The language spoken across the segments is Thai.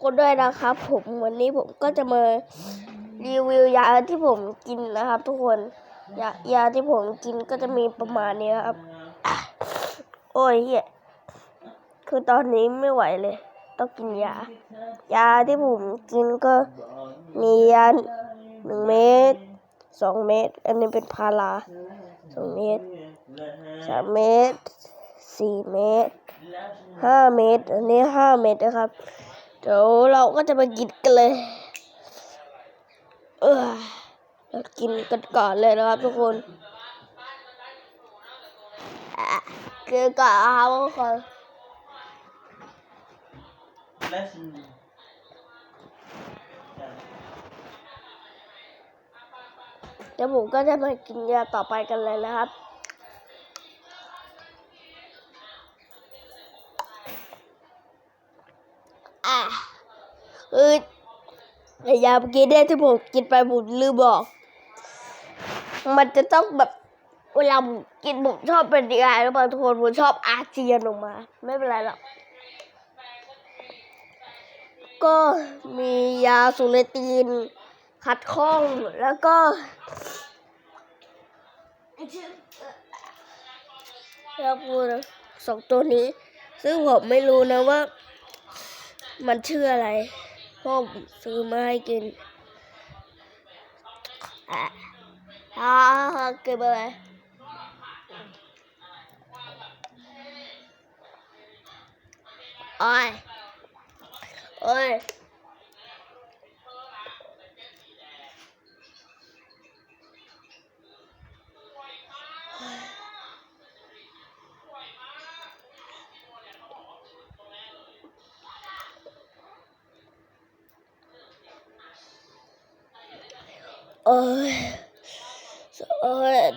คนด้วยนะครับ ผมวันนี้ผมก็จะมารีวิวยาที่ผมกินนะครับ ทุกคนยายาที่ผมกินก็จะมีประมาณนี้ครับ โอ้ยเหี้ยคือตอนนี้ไม่ไหวเลย ต้องกินยา ยาที่ผมกินก็มียาหนึ่งเม็ดสองเม็ดอันนี้เป็นพาราสองเม็ดสามเม็ดสี่เม็ดห้าเม็ดอันนี้ห้าเม็ดนะครับ เดี๋ยวเราก็จะมากินกันเลย เออเรากินกันก่อนเลยนะครับทุกคนอะกินก่อนครับทุกคนเดี๋ยวผมก็จะมากินยาต่อไปกันเลยนะครับ เออไอยาเมื่อกี้เนี่ยที่ผมกินไปผมลืมบอก มันจะต้องแบบเวลาผมกินผมชอบเป็นยังไงแล้วบางทุกคนผมชอบอาเจียนออกมา ไม่เป็นไรหรอกก็มียาสูเลตีน ขัดข้องแล้วก็ แล้วพูดนสองตัวนี้ ซึ่งผมไม่รู้นะว่า มันชื่ออะไร พราะผมซื้อมาให้กินอ่าฮ่าเก็บอะไรโอ้ยโอ้ย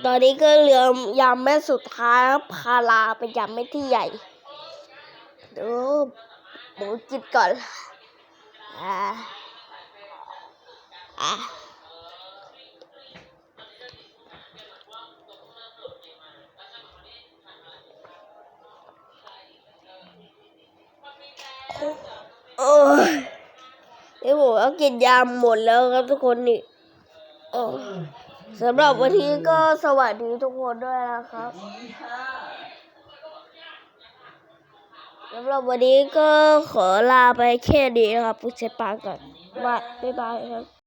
ตอนนี้ก็เหลือยำแม่สุดท้ายพาราเป็นยำแม่ที่ใหญ่เดูหมูกินก่อนอ่าอ่าโอ้ยนี่ผมก็กินยาหมดแล้วครับทุกคนนี่ สำหรับวันนี้ก็สวัสดีทุกคนด้วยนะครับสำหรับวันนี้ก็ขอลาไปแค่นี้นะครับผู้ใช้ปางก่อนบาบ๊ายบายครับ